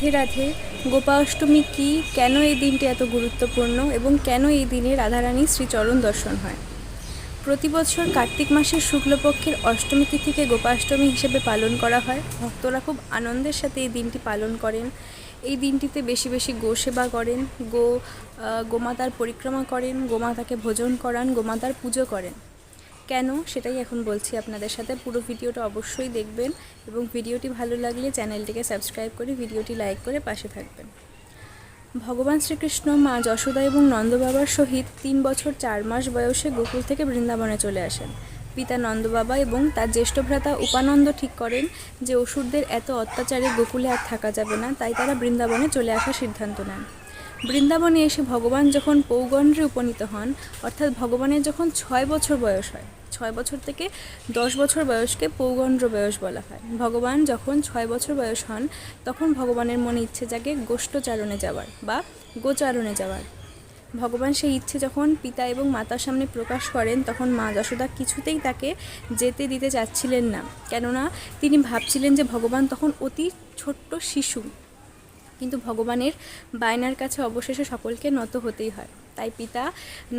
রাধে রাধে, গোপাষ্টমী কী, কেন এই দিনটি এত গুরুত্বপূর্ণ এবং কেন এই দিনে রাধারানী শ্রীচরণ দর্শন হয়? প্রতি বছর কার্তিক মাসের শুক্লপক্ষের অষ্টমী তিথিকে গোপাষ্টমী হিসেবে পালন করা হয়। ভক্তরা খুব আনন্দের সাথে এই দিনটি পালন করেন। এই দিনটিতে বেশি বেশি গো সেবা করেন। গো গোমাতার পরিক্রমা করেন। গোমাতাকে ভোজন করান। গোমাতার পুজো করেন। কেন সেটাই এখন বলছি আপনাদের সাথে। পুরো ভিডিওটা অবশ্যই দেখবেন এবং ভিডিওটি ভালো লাগলে চ্যানেলটিকে সাবস্ক্রাইব করে ভিডিওটি লাইক করে পাশে থাকবেন। ভগবান শ্রীকৃষ্ণ, মা যশোদা এবং নন্দবাবার সহিত তিন বছর চার মাস বয়সে গোকুল থেকে বৃন্দাবনে চলে আসেন। পিতা নন্দবাবা এবং তার জ্যেষ্ঠ ভ্রাতা উপানন্দ ঠিক করেন যে অসুরদের এত অত্যাচারে গোকুলে আর থাকা যাবে না, তাই তারা বৃন্দাবনে চলে আসার সিদ্ধান্ত নেন। বৃন্দাবনে এসে ভগবান যখন পৌগণ্ডে উপনীত হন, অর্থাৎ ভগবানের যখন ছয় বছর বয়স হয়, ছয় বছর থেকে দশ বছর বয়সকে পৌগণ্ড বয়স বলা হয়। ভগবান যখন ছয় বছর বয়স হন, তখন ভগবানের মনে ইচ্ছে জাগে গোষ্ঠচারণে যাওয়ার বা গোচারণে যাওয়ার। ভগবান সেই ইচ্ছে যখন পিতা এবং মাতার সামনে প্রকাশ করেন, তখন মা যশোদা কিছুতেই তাকে যেতে দিতে চাচ্ছিলেন না। কেননা তিনি ভাবছিলেন যে ভগবান তখন অতি ছোট্ট শিশু। কিন্তু ভগবানের বায়নার কাছে অবশেষে সকলকে নত হতেই হয়। তাই পিতা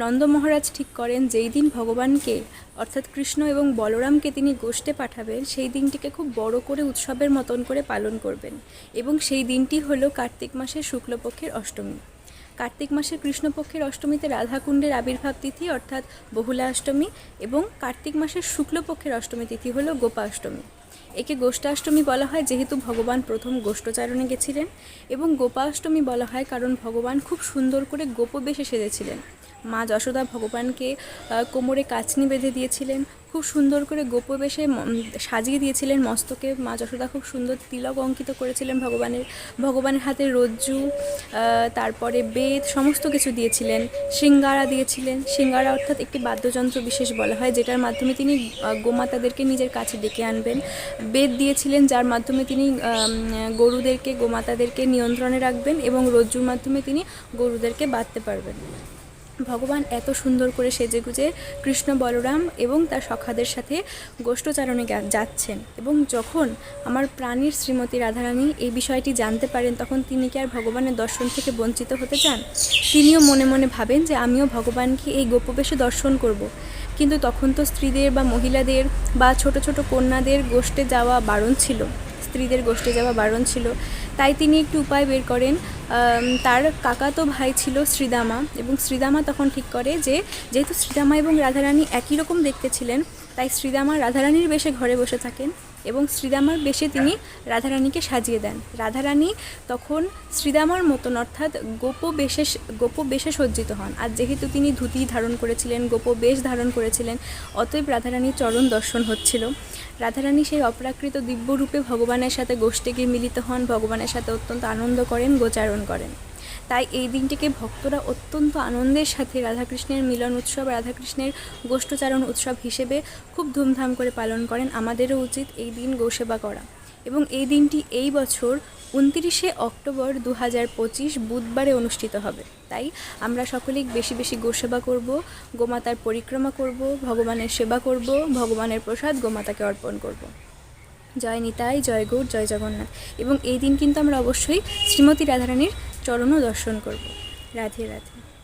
নন্দ মহারাজ ঠিক করেন, যেই দিন ভগবানকে, অর্থাৎ কৃষ্ণ এবং বলরামকে তিনি গোষ্ঠে পাঠাবেন, সেই দিনটিকে খুব বড় করে উৎসবের মতন করে পালন করবেন এবং সেই দিনটি হলো কার্তিক মাসের শুক্লপক্ষের অষ্টমী। কার্তিক মাসের কৃষ্ণপক্ষের অষ্টমীতে রাধাকুণ্ডের আবির্ভাব তিথি, অর্থাৎ বহুলা অষ্টমী, এবং কার্তিক মাসের শুক্লপক্ষের অষ্টমী তিথি হলো গোপা অষ্টমী। একে গোষ্ঠাষ্টমী বলা হয়, যেহেতু ভগবান প্রথম গোষ্ঠচারণে গেছিলেন এবং গোপাষ্টমী বলা হয় কারণ ভগবান খুব সুন্দর করে গোপবেশে সেজেছিলেন। মা যশোদা ভগবানকে কোমরে কাচনি বেঁধে দিয়েছিলেন, খুব সুন্দর করে গোপবেশে সাজিয়ে দিয়েছিলেন মস্তকে। মা যশোদা খুব সুন্দর তিলক অঙ্কিত করেছিলেন ভগবানের ভগবানের হাতে রজ্জু তারপরে বেদ সমস্ত কিছু দিয়েছিলেন শৃঙ্গারা দিয়েছিলেন। শৃঙ্গারা অর্থাৎ একটি বাদ্যযন্ত্র বিশেষ বলা হয়, যেটার মাধ্যমে তিনি গোমাতাদেরকে নিজের কাছে ডেকে আনবেন। বেদ দিয়েছিলেন, যার মাধ্যমে তিনি গরুদেরকে, গোমাতাদেরকে নিয়ন্ত্রণে রাখবেন এবং রজ্জুর মাধ্যমে তিনি গরুদেরকে বাঁধতে পারবেন। ভগবান এত সুন্দর করে সেজেগুজে কৃষ্ণ বলরাম এবং তার সখাদের সাথে গোষ্ঠচারণে যাচ্ছেন এবং যখন আমার প্রাণীর শ্রীমতী রাধারানী এই বিষয়টি জানতে পারেন, তখন তিনি কি আর ভগবানের দর্শন থেকে বঞ্চিত হতে চান তিনিও মনে মনে ভাবেন যে আমিও ভগবানকে এই গোপবেশে দর্শন করব। কিন্তু তখন তো স্ত্রীদের বা মহিলাদের বা ছোট ছোট কন্যাদের গোষ্ঠে যাওয়া বারণ ছিল স্ত্রীদের গোষ্ঠে যাওয়া বারণ ছিল। তাই তিনি একটি উপায় বের করেন। তার কাকাতো ভাই ছিল শ্রীদামা এবং শ্রীদামা তখন ঠিক করে যে, যেহেতু শ্রীদামা এবং রাধারানী একই রকম দেখতে ছিলেন, তাই শ্রীদামা রাধারানীর বেশে ঘরে বসে থাকেন। এবং শ্রীদামার বেশে তিনি রাধারানীকে সাজিয়ে দেন। রাধারানী তখন শ্রীদামার মতন, অর্থাৎ গোপ বেশে গোপ বেশে সজ্জিত হন। আর যেহেতু তিনি ধুতি ধারণ করেছিলেন, গোপ বেশ ধারণ করেছিলেন, অতএব রাধারানীর চরণ দর্শন হচ্ছিল। রাধারানী সেই অপ্রাকৃত দিব্যরূপে ভগবানের সাথে গোষ্ঠীকে মিলিত হন, ভগবানের সাথে অত্যন্ত আনন্দ করেন, গোচারণ করেন। তাই এই দিনটিকে ভক্তরা অত্যন্ত আনন্দের সাথে রাধাকৃষ্ণের মিলন উৎসব, রাধাকৃষ্ণের গোষ্ঠচারণ উৎসব হিসেবে খুব ধুমধাম করে পালন করেন। আমাদেরও উচিত এই দিন গোসেবা করা। এবং এই দিনটি এই বছর উনতিরিশে অক্টোবর দু হাজার পঁচিশ বুধবারে অনুষ্ঠিত হবে। তাই আমরা সকলেই বেশি বেশি গোসেবা করব, গোমাতার পরিক্রমা করব, ভগবানের সেবা করব, ভগবানের প্রসাদ, গোমাতাকে অর্পণ করব। জয় নিতাই, জয় গৌর, জয় জগন্নাথ। এবং এই দিন কিন্তু আমরা অবশ্যই শ্রীমতী রাধারানীর চরণও দর্শন করব। রাধে রাধে।